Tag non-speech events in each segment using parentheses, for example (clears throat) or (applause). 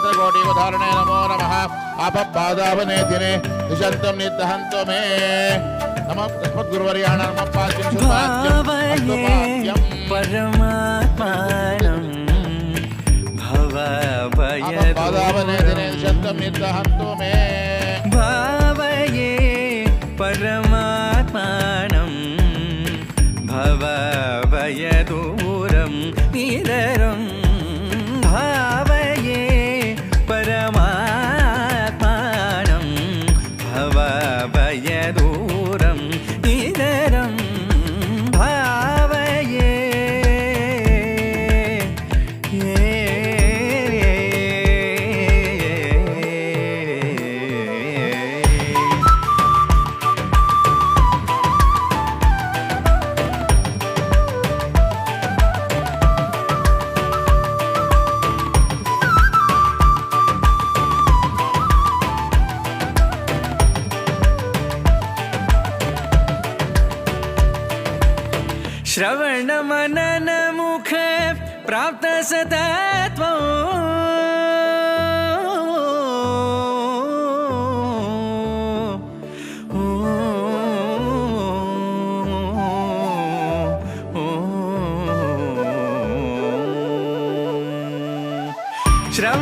सहस्रकोटिवधारणे नमो नमः। अपपादावनेतिने निशन्तं निदहन्तो मे। नमः। तस्मद्गुरुवर्याण नमः। पाद्यं सुपाद्यं परमात्मानं। भवभय पादावनेतिने निशन्तं निदहन्तो मे।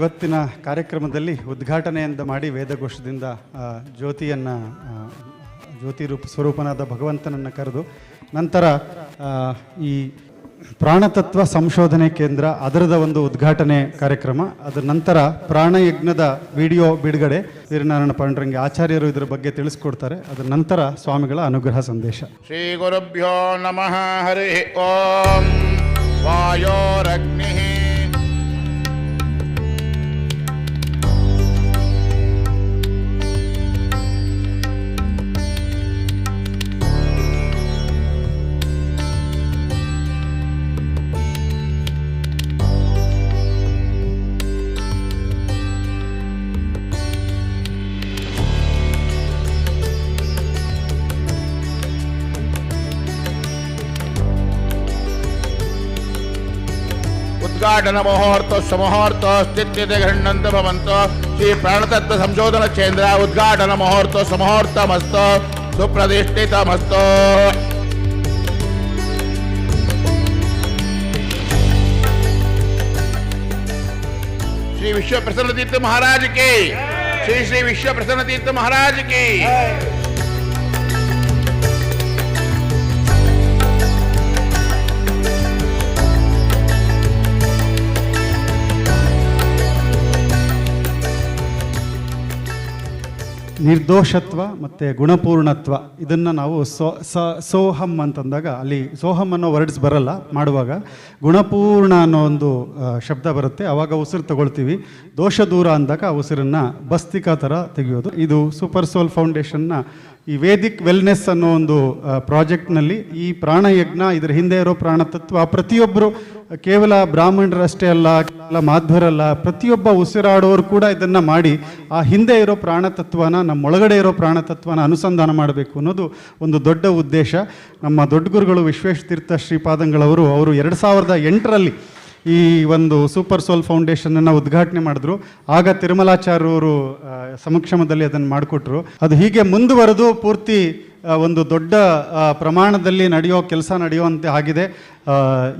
ಇವತ್ತಿನ ಕಾರ್ಯಕ್ರಮದಲ್ಲಿ ಉದ್ಘಾಟನೆಯಿಂದ ಮಾಡಿ ವೇದಘೋಷದಿಂದ ಜ್ಯೋತಿಯನ್ನು ಜ್ಯೋತಿ ರೂಪ, ಸ್ವರೂಪನಾದ ಭಗವಂತನನ್ನು ಕರೆದು, ನಂತರ ಈ ಪ್ರಾಣತತ್ವ ಸಂಶೋಧನೆ ಕೇಂದ್ರ ಅದರದ ಒಂದು ಉದ್ಘಾಟನೆ ಕಾರ್ಯಕ್ರಮ, ಅದರ ನಂತರ ಪ್ರಾಣಯಜ್ಞದ ವಿಡಿಯೋ ಬಿಡುಗಡೆ ವೀರನಾರಾಯಣ ಪಾಂಡ್ರಂಗಿ ಆಚಾರ್ಯರು ಇದರ ಬಗ್ಗೆ ತಿಳಿಸ್ಕೊಡ್ತಾರೆ, ಅದರ ನಂತರ ಸ್ವಾಮಿಗಳ ಅನುಗ್ರಹ ಸಂದೇಶ. ಶ್ರೀ ಗುರುಭ್ಯೋ ನಮಃ, ಹರಿ ಓಂ. ವಾಯೋರಗ್ನಿ ಉದ್ಘಾಟನ ಮುಹೂರ್ತ ಸುಮುಹೂರ್ತ ಸ್ಥಿತ್ಯತೆ ಗೃಹಣಂತ ಭವಂತ ಶ್ರೀ ಪ್ರಾಣತತ್ವ ಸಂಶೋಧನ ಕೇಂದ್ರ ಉದ್ಘಾಟನ ಮುಹೂರ್ತ ಸುಮುಹೂರ್ತ ಮಸ್ತು ಸುಪ್ರತಿಷ್ಠಿತ ಮಸ್ತು श्री विश्व प्रसन्न तीर्थ महाराज की श्री श्री विश्व प्रसन्न तीर्थ महाराज की ನಿರ್ದೋಷತ್ವ ಮತ್ತು ಗುಣಪೂರ್ಣತ್ವ, ಇದನ್ನು ನಾವು ಸೋ, ಸ ಸೋಹಂ ಅಂತಂದಾಗ ಅಲ್ಲಿ ಸೋಹಂ ಅನ್ನೋ ವರ್ಡ್ಸ್ ಬರಲ್ಲ, ಮಾಡುವಾಗ ಗುಣಪೂರ್ಣ ಅನ್ನೋ ಒಂದು ಶಬ್ದ ಬರುತ್ತೆ ಆವಾಗ ಉಸಿರು ತಗೊಳ್ತೀವಿ. ದೋಷ ದೂರ ಅಂದಾಗ ಆ ಉಸಿರನ್ನು ಬಸ್ತಿಕಾ ಥರ ತೆಗೆಯೋದು. ಇದು ಸೂಪರ್ ಸೋಲ್ ಫೌಂಡೇಶನ್ನ ಈ ವೇದಿಕ್ ವೆಲ್ನೆಸ್ ಅನ್ನೋ ಒಂದು ಪ್ರಾಜೆಕ್ಟ್ನಲ್ಲಿ ಈ ಪ್ರಾಣಯಜ್ಞ, ಇದರ ಹಿಂದೆ ಇರೋ ಪ್ರಾಣತತ್ವ ಪ್ರತಿಯೊಬ್ಬರು ಕೇವಲ ಬ್ರಾಹ್ಮಣರಷ್ಟೇ ಅಲ್ಲ, ಕೇವಲ ಮಾಧ್ವರಲ್ಲ, ಪ್ರತಿಯೊಬ್ಬ ಉಸಿರಾಡೋರು ಕೂಡ ಇದನ್ನು ಮಾಡಿ ಆ ಹಿಂದೆ ಇರೋ ಪ್ರಾಣತತ್ವನ, ನಮ್ಮೊಳಗಡೆ ಇರೋ ಪ್ರಾಣತತ್ವನ ಅನುಸಂಧಾನ ಮಾಡಬೇಕು ಅನ್ನೋದು ಒಂದು ದೊಡ್ಡ ಉದ್ದೇಶ. ನಮ್ಮ ದೊಡ್ಡ ಗುರುಗಳು ವಿಶ್ವೇಶ ತೀರ್ಥ ಶ್ರೀಪಾದಂಗಳವರು ಅವರು ಎರಡು ಸಾವಿರದ ಎಂಟರಲ್ಲಿ ಈ ಒಂದು ಸೂಪರ್ ಸೋಲ್ ಫೌಂಡೇಶನನ್ನು ಉದ್ಘಾಟನೆ ಮಾಡಿದ್ರು. ಆಗ ತಿರುಮಲಾಚಾರ್ಯವರು ಸಮಕ್ಷಮದಲ್ಲಿ ಅದನ್ನು ಮಾಡಿಕೊಟ್ರು. ಅದು ಹೀಗೆ ಮುಂದುವರೆದು ಪೂರ್ತಿ ಒಂದು ದೊಡ್ಡ ಪ್ರಮಾಣದಲ್ಲಿ ನಡೆಯೋ ಕೆಲಸ ನಡೆಯುವಂತೆ ಆಗಿದೆ.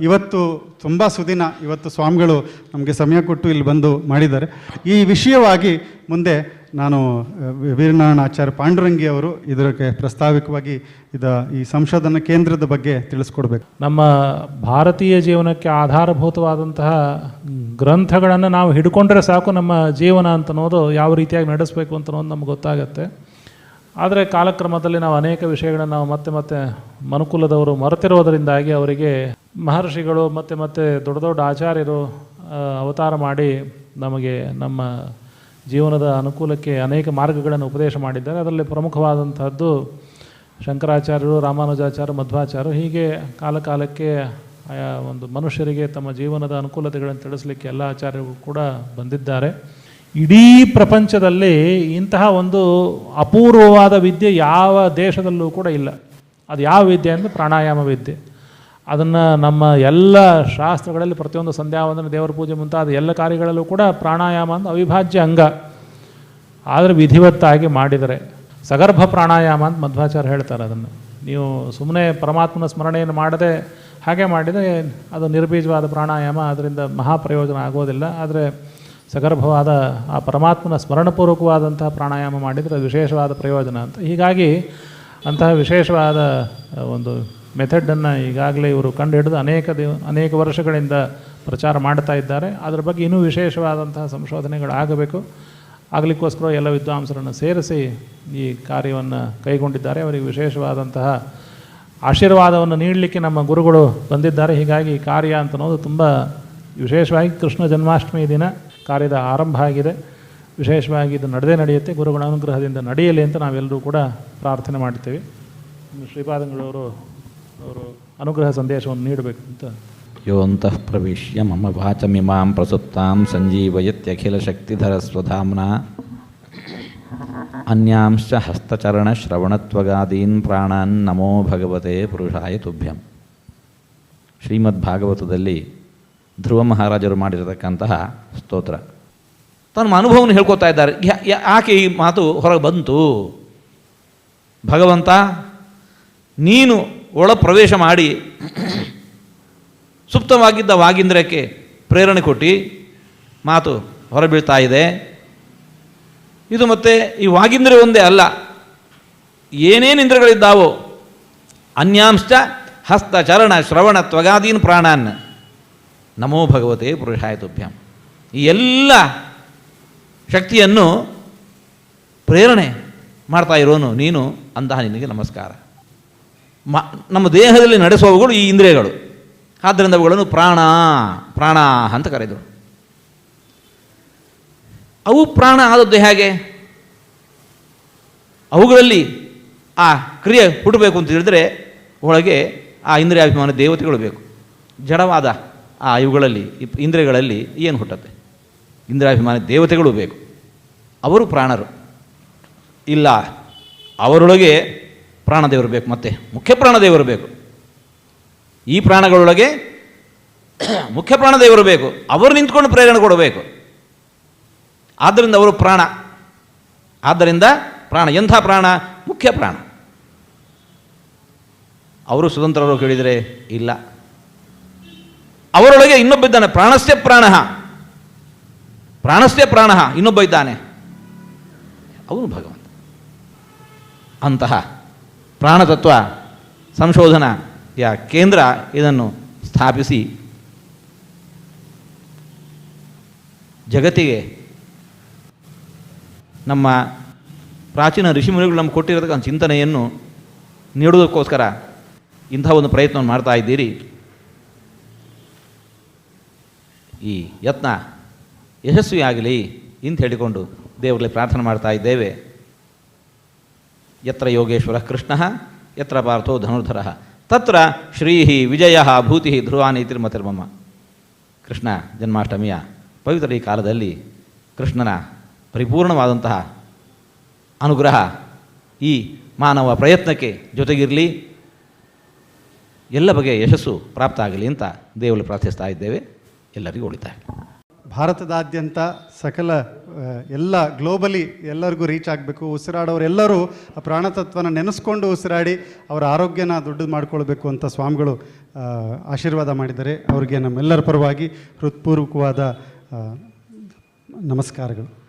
ಇವತ್ತು ತುಂಬ ಸುದಿನ. ಇವತ್ತು ಸ್ವಾಮಿಗಳು ನಮಗೆ ಸಮಯ ಕೊಟ್ಟು ಇಲ್ಲಿ ಬಂದು ಮಾಡಿದ್ದಾರೆ. ಈ ವಿಷಯವಾಗಿ ಮುಂದೆ ನಾನು ವೀರನಾರಾಯಣ ಆಚಾರ್ಯ ಪಾಂಡುರಂಗಿ ಅವರು ಇದಕ್ಕೆ ಪ್ರಸ್ತಾವಿಕವಾಗಿ ಇದ, ಈ ಸಂಶೋಧನಾ ಕೇಂದ್ರದ ಬಗ್ಗೆ ತಿಳಿಸ್ಕೊಡ್ಬೇಕು. ನಮ್ಮ ಭಾರತೀಯ ಜೀವನಕ್ಕೆ ಆಧಾರಭೂತವಾದಂತಹ ಗ್ರಂಥಗಳನ್ನು ನಾವು ಹಿಡ್ಕೊಂಡ್ರೆ ಸಾಕು ನಮ್ಮ ಜೀವನ ಅಂತ ಅನ್ನೋದು ಯಾವ ರೀತಿಯಾಗಿ ನಡೆಸಬೇಕು ಅಂತ ಅನ್ನೋದು ನಮ್ಗೆ ಗೊತ್ತಾಗತ್ತೆ. ಆದರೆ ಕಾಲಕ್ರಮದಲ್ಲಿ ನಾವು ಅನೇಕ ವಿಷಯಗಳನ್ನು ನಾವು ಮತ್ತೆ ಮತ್ತೆ ಮನುಕುಲದವರು ಮರೆತಿರೋದರಿಂದಾಗಿ ಅವರಿಗೆ ಮಹರ್ಷಿಗಳು ಮತ್ತೆ ಮತ್ತೆ ದೊಡ್ಡ ದೊಡ್ಡ ಆಚಾರ್ಯರು ಅವತಾರ ಮಾಡಿ ನಮಗೆ ನಮ್ಮ ಜೀವನದ ಅನುಕೂಲಕ್ಕೆ ಅನೇಕ ಮಾರ್ಗಗಳನ್ನು ಉಪದೇಶ ಮಾಡಿದ್ದಾರೆ. ಅದರಲ್ಲಿ ಪ್ರಮುಖವಾದಂಥದ್ದು ಶಂಕರಾಚಾರ್ಯರು ರಾಮಾನುಜಾಚಾರ್ಯ ಮಧ್ವಾಚಾರ್ಯರು, ಹೀಗೆ ಕಾಲಕಾಲಕ್ಕೆ ಆಯಾ ಒಂದು ಮನುಷ್ಯರಿಗೆ ತಮ್ಮ ಜೀವನದ ಅನುಕೂಲತೆಗಳನ್ನು ತಿಳಿಸಲಿಕ್ಕೆ ಎಲ್ಲ ಆಚಾರ್ಯರು ಕೂಡ ಬಂದಿದ್ದಾರೆ. ಇಡೀ ಪ್ರಪಂಚದಲ್ಲಿ ಇಂತಹ ಒಂದು ಅಪೂರ್ವವಾದ ವಿದ್ಯೆ ಯಾವ ದೇಶದಲ್ಲೂ ಕೂಡ ಇಲ್ಲ. ಅದು ಯಾವ ವಿದ್ಯೆ ಅಂದರೆ ಪ್ರಾಣಾಯಾಮ ವಿದ್ಯೆ. ಅದನ್ನು ನಮ್ಮ ಎಲ್ಲ ಶಾಸ್ತ್ರಗಳಲ್ಲಿ ಪ್ರತಿಯೊಂದು ಸಂಧ್ಯಾವಂದನ, ದೇವರ ಪೂಜೆ ಮುಂತಾದ ಎಲ್ಲ ಕಾರ್ಯಗಳಲ್ಲೂ ಕೂಡ ಪ್ರಾಣಾಯಾಮ ಅಂತ ಅವಿಭಾಜ್ಯ ಅಂಗ. ಆದರೆ ವಿಧಿವತ್ತಾಗಿ ಮಾಡಿದರೆ. ಸಗರ್ಭ ಪ್ರಾಣಾಯಾಮ ಅಂತ ಮಧ್ವಾಚಾರ್ಯ ಹೇಳ್ತಾರೆ ಅದನ್ನು. ನೀವು ಸುಮ್ಮನೆ ಪರಮಾತ್ಮನ ಸ್ಮರಣೆಯನ್ನು ಮಾಡದೆ ಹಾಗೆ ಮಾಡಿದರೆ ಅದು ನಿರ್ಬೀಜವಾದ ಪ್ರಾಣಾಯಾಮ, ಅದರಿಂದ ಮಹಾಪ್ರಯೋಜನ ಆಗೋದಿಲ್ಲ. ಆದರೆ ಸಗರ್ಭವಾದ ಆ ಪರಮಾತ್ಮನ ಸ್ಮರಣಪೂರ್ವಕವಾದಂತಹ ಪ್ರಾಣಾಯಾಮ ಮಾಡಿದರೆ ವಿಶೇಷವಾದ ಪ್ರಯೋಜನ ಅಂತ. ಹೀಗಾಗಿ ಅಂತಹ ವಿಶೇಷವಾದ ಒಂದು ಮೆಥಡನ್ನು ಈಗಾಗಲೇ ಇವರು ಕಂಡುಹಿಡಿದು ಅನೇಕ ದಿವ, ಅನೇಕ ವರ್ಷಗಳಿಂದ ಪ್ರಚಾರ ಮಾಡ್ತಾ ಇದ್ದಾರೆ. ಅದರ ಬಗ್ಗೆ ಇನ್ನೂ ವಿಶೇಷವಾದಂತಹ ಸಂಶೋಧನೆಗಳಾಗಬೇಕು ಆಗಲಿಕ್ಕೋಸ್ಕರ ಎಲ್ಲ ವಿದ್ವಾಂಸರನ್ನು ಸೇರಿಸಿ ಈ ಕಾರ್ಯವನ್ನು ಕೈಗೊಂಡಿದ್ದಾರೆ. ಅವರಿಗೆ ವಿಶೇಷವಾದಂತಹ ಆಶೀರ್ವಾದವನ್ನು ನೀಡಲಿಕ್ಕೆ ನಮ್ಮ ಗುರುಗಳು ಬಂದಿದ್ದಾರೆ. ಹೀಗಾಗಿ ಕಾರ್ಯ ಅಂತ ಅನ್ನೋದು ತುಂಬ ವಿಶೇಷವಾಗಿ ಕೃಷ್ಣ ಜನ್ಮಾಷ್ಟಮಿ ದಿನ ಕಾರ್ಯದ ಆರಂಭ ಆಗಿದೆ. ವಿಶೇಷವಾಗಿ ಇದು ನಡೆದೇ ನಡೆಯುತ್ತೆ. ಗುರುಗಳ ಅನುಗ್ರಹದಿಂದ ನಡೆಯಲಿ ಅಂತ ನಾವೆಲ್ಲರೂ ಕೂಡ ಪ್ರಾರ್ಥನೆ ಮಾಡ್ತೀವಿ. ಶ್ರೀಪಾದಂಗಳವರು ಅವರು ಅನುಗ್ರಹ ಸಂದೇಶವನ್ನು ನೀಡಬೇಕು ಅಂತ. ಯೋಂತಃ ಪ್ರವೇಶ್ಯ ಮಮ ವಾಚಮಿಮಾಂ ಪ್ರಸುಪ್ತಾಂ ಸಂಜೀವಯತ್ಯಖಿಲ ಶಕ್ತಿಧರ ಸ್ವಧಾಮ್ನ. ಅನ್ಯಾಂಶ ಹಸ್ತಚರಣ ಶ್ರವಣತ್ವಗಾದೀನ್ ಪ್ರಾಣಾನ್ ನಮೋ ಭಗವತೆ ಪುರುಷಾಯ ತುಭ್ಯಂ. ಶ್ರೀಮದ್ ಭಾಗವತದಲ್ಲಿ ಧ್ರುವ ಮಹಾರಾಜರು ಮಾಡಿರತಕ್ಕಂತಹ ಸ್ತೋತ್ರ. ತಮ್ಮ ಅನುಭವವನ್ನು ಹೇಳ್ಕೊತಾ ಇದ್ದಾರೆ. ಆಕೆ ಈ ಮಾತು ಹೊರಗೆ ಬಂತು. ಭಗವಂತ, ನೀನು ಒಳ ಪ್ರವೇಶ ಮಾಡಿ ಸುಪ್ತವಾಗಿದ್ದ ವಾಗೀಂದ್ರಕ್ಕೆ ಪ್ರೇರಣೆ ಕೊಟ್ಟು ಮಾತು ಹೊರಬೀಳ್ತಾ ಇದೆ. ಇದು ಮತ್ತೆ ಈ ವಾಗೀಂದ್ರೆ ಒಂದೇ ಅಲ್ಲ. ಏನೇನು ಇಂದ್ರಗಳಿದ್ದಾವೋ, ಅನ್ಯಾಂಶ್ಚ ಹಸ್ತ ಚರಣ ಶ್ರವಣ ತ್ವಗಾದೀನ್ ಪ್ರಾಣಾನ್ ನಮೋ ಭಗವತೆ ಪುರುಷಾಯ ತುಭ್ಯಂ. ಈ ಎಲ್ಲ ಶಕ್ತಿಯನ್ನು ಪ್ರೇರಣೆ ಮಾಡ್ತಾ ಇರೋನು ನೀನು ಅಂತಹ ನಿನಗೆ ನಮಸ್ಕಾರ. ಮ, ನಮ್ಮ ದೇಹದಲ್ಲಿ ನಡೆಸುವವುಗಳು ಈ ಇಂದ್ರಿಯಗಳು. ಆದ್ದರಿಂದ ಅವುಗಳನ್ನು ಪ್ರಾಣ ಪ್ರಾಣ ಅಂತ ಕರೆದರು ಅವು ಪ್ರಾಣ ಆದದ್ದು ಹೇಗೆ? ಅವುಗಳಲ್ಲಿ ಆ ಕ್ರಿಯೆ ಹುಟ್ಟಬೇಕು ಅಂತ ಹೇಳಿದ್ರೆ ಒಳಗೆ ಆ ಇಂದ್ರಿಯಾಭಿಮಾನ ದೇವತೆಗಳು ಬೇಕು. ಜಡವಾದ ಆ ಇವುಗಳಲ್ಲಿ ಇಂದ್ರಿಯಗಳಲ್ಲಿ ಏನು ಹುಟ್ಟುತ್ತೆ? ಇಂದ್ರಿಯಾಭಿಮಾನ ದೇವತೆಗಳು ಬೇಕು. ಅವರು ಪ್ರಾಣರು. ಇಲ್ಲ, ಅವರೊಳಗೆ ಪ್ರಾಣದೇವರು ಬೇಕು ಮತ್ತೆ, ಮುಖ್ಯ ಪ್ರಾಣದೇವರು ಬೇಕು. ಈ ಪ್ರಾಣಗಳೊಳಗೆ (clears throat) ಮುಖ್ಯ ಪ್ರಾಣದೇವರು ಬೇಕು. ಅವರು ನಿಂತ್ಕೊಂಡು ಪ್ರೇರಣೆ ಕೊಡಬೇಕು. ಆದ್ದರಿಂದ ಅವರು ಪ್ರಾಣ. ಆದ್ದರಿಂದ ಪ್ರಾಣ, ಎಂಥ ಪ್ರಾಣ? ಮುಖ್ಯ ಪ್ರಾಣ. ಅವರು ಸ್ವತಂತ್ರರು ಕೇಳಿದರೆ ಇಲ್ಲ. ಅವರೊಳಗೆ ಇನ್ನೊಬ್ಬ ಇದ್ದಾನೆ. ಪ್ರಾಣಸ್ಯ ಪ್ರಾಣ. ಪ್ರಾಣಸ್ಯ ಪ್ರಾಣ ಇನ್ನೊಬ್ಬ ಇದ್ದಾನೆ. ಅವನು ಭಗವಂತ. ಅಂತಹ ಪ್ರಾಣತತ್ವ ಸಂಶೋಧನೆಯ ಕೇಂದ್ರ ಇದನ್ನು ಸ್ಥಾಪಿಸಿ. ಜಗತ್ತಿಗೆ ನಮ್ಮ ಪ್ರಾಚೀನ ಋಷಿಮುನಿಗಳು ನಮ್ಗೆ ಕೊಟ್ಟಿರತಕ್ಕಂಥ ಚಿಂತನೆಯನ್ನು ನೀಡುವುದಕ್ಕೋಸ್ಕರ ಇಂಥ ಒಂದು ಪ್ರಯತ್ನವನ್ನು ಮಾಡ್ತಾ ಇದ್ದೀರಿ. ಈ ಯತ್ನ ಯಶಸ್ವಿಯಾಗಲಿ ಅಂತ ಹೇಳಿಕೊಂಡು ದೇವರಲ್ಲಿ ಪ್ರಾರ್ಥನೆ ಮಾಡ್ತಾ ಇದ್ದೇವೆ. ಯತ್ರ ಯೋಗೇಶ್ವರ ಕೃಷ್ಣ ಯತ್ರ ಪಾರ್ಥೋ ಧನುರ್ಧರ ತತ್ರ ಶ್ರೀ ವಿಜಯ ಭೂತಿ ಧ್ರುವಾನಿ ತಿರ್ಮತಿರ್ಮಮ ಕೃಷ್ಣ ಜನ್ಮಾಷ್ಟಮಿಯ ಪವಿತ್ರ ಈ ಕಾಲದಲ್ಲಿ ಕೃಷ್ಣನ ಪರಿಪೂರ್ಣವಾದಂತಹ ಅನುಗ್ರಹ ಈ ಮಾನವ ಪ್ರಯತ್ನಕ್ಕೆ ಜೊತೆಗಿರಲಿ, ಎಲ್ಲ ಬಗೆಯ ಯಶಸ್ಸು ಪ್ರಾಪ್ತ ಆಗಲಿ ಅಂತ ದೇವರು ಪ್ರಾರ್ಥಿಸ್ತಾ ಇದ್ದೇವೆ. ಎಲ್ಲರಿಗೂ ಉಳಿತಾಯ. ಭಾರತದಾದ್ಯಂತ ಸಕಲ ಎಲ್ಲ ಗ್ಲೋಬಲಿ ಎಲ್ಲರಿಗೂ ರೀಚ್ ಆಗಬೇಕು. ಉಸಿರಾಡೋರೆಲ್ಲರೂ ಆ ಪ್ರಾಣತತ್ವನ ನೆನೆಸ್ಕೊಂಡು ಉಸಿರಾಡಿ ಅವರ ಆರೋಗ್ಯನ ದೊಡ್ಡದು ಮಾಡಿಕೊಳ್ಬೇಕು ಅಂತ ಸ್ವಾಮಿಗಳು ಆಶೀರ್ವಾದ ಮಾಡಿದ್ದಾರೆ. ಅವರಿಗೆ ನಮ್ಮೆಲ್ಲರ ಪರವಾಗಿ ಹೃತ್ಪೂರ್ವಕವಾದ ನಮಸ್ಕಾರಗಳು.